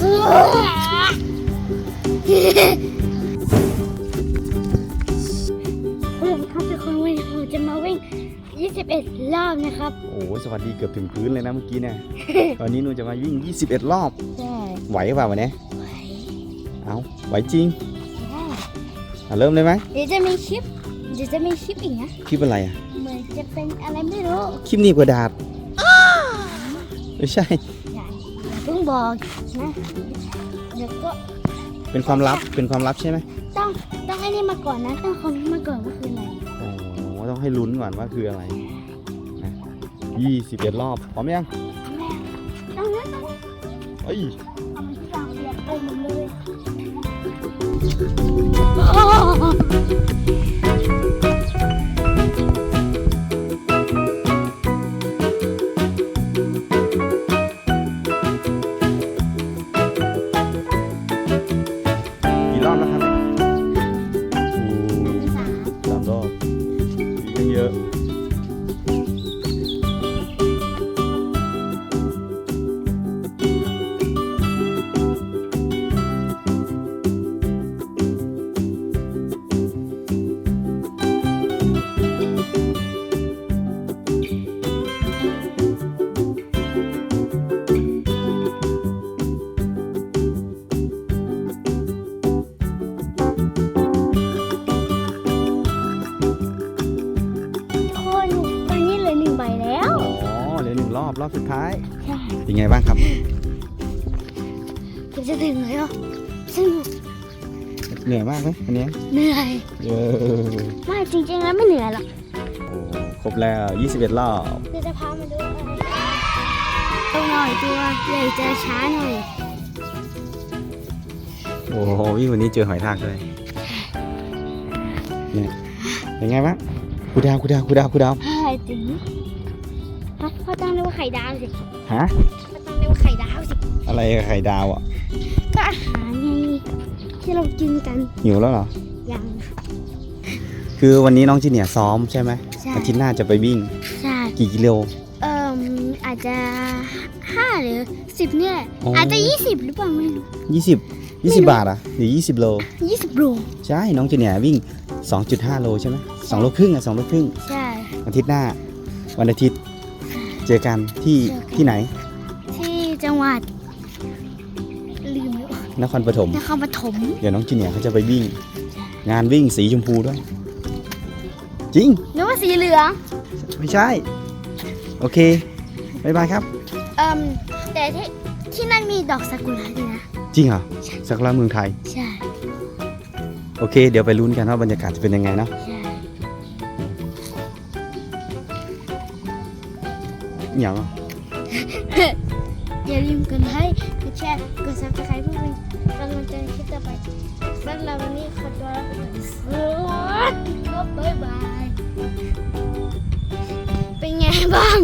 สวัสดีครับทุกคนวันนี้ผมจะมาวิ่ง 21 รอบนะครับ โอ้โหสวัสดีเกือบถึงพื้นเลยนะเมื่อกี้เนี่ยวันนี้หนูจะมาวิ่ง 21 รอบ ใช่ ไหวเปล่าวันนี้ ไหว เอาไหวจริงได้อะเริ่มเลยไหมเดี๋ยวจะมีคลิป เดี๋ยวจะมีคลิปอีกนะ คลิปอะไรอะ เหมือนจะเป็นอะไรไม่รู้ คลิปหนี้กระดาษไม่ใช่ บอกนะเดี๋ยวก็เป็นความลับเป็นความลับใช่ไหมต้องต้องไอ้นี่มาก่อนนะ ต้องคอมเมนต์มาก่อนว่าคืออะไรโอ้โหต้องให้ลุ้นก่อนว่าคืออะไรนะ21รอบพร้อมยังต้องนั้นต้องเอ้ยเอามันที่เราเรียนไปหมดเลยกี่ อหนึ่งรอบรอบสุดท้ายใช่เป็นไงบ้างครับเดี๋ยวจะถึงแล้วสนุกเหนื่อยมากไหมอันเนี้ยเหนื่อยเออไม่จริงๆแล้วไม่เหนื่อยหรอกโอ้ครบแล้ว 21 รอบเดี๋ยวจะพามาดูอะไรตัวหน่อยตัวใหญ่จะช้าหน่อยโอ้โหวิ่งวันนี้เจอหอยทากด้วยเนี่ยเป็นไงบ้างคูดาวคูดาวคูดาวคูดาวเฮ้ยจริงฮะ พ่อต้องเรียกว่าไข่ดาวสิฮะพ่อต้องเรียกว่าไข่ดาวสิอะไรกับไข่ดาวอะก็อาหารไงที่เรากินกันหิวแล้วเหรออย่างคือวันนี้น้องจีเนียร์ซ้อมใช่ไหมใช่อาทิตย์หน้าจะไปวิ่งใช่กี่กิโลเอ่มอาจจะห้าหรือสิบเนี่ยอ๋อออาจจะยี่สิบหรือเปล่าไม่รู้20 20บาทอะหรือ20โลยี่สิบโลใช่น้องจีเนียร์วิ่ง 2.5 โลใช่ไหม2โลครึ่งอะ2โลครึ่งใช่อาทิตย์หน้า วันอาทิตย์ เจอกันที่เจอกัน ที่ไหน ที่จังหวัด ลืมแล้วนครปฐม นครปฐมเดี๋ยวน้องจีเนียร์เขาจะไปวิ่ง งานวิ่งสีชมพูด้วย จริง นึกว่าสีเหลือง ไม่ใช่ โอเคบายบายครับ เอ่มแต่ที่ที่นั่นมีดอกซากุระด้วยนะ จริงเหรอสักราเมืองไทย ใช่ โอเค เดี๋ยวไปลุ้นกันว่าบรรยากาศจะเป็นยังไงเนาะ ใช่ อย่างอย่าลืมกดไลค์กดแชร์กดซับสไครต์เพื่อเป็นกำลังใจในคลิปต่อไปสำหรับวันนี้ขอตัวลาไปก่อนสวัสดีครับบ๊ายบายเป็นไงบ้าง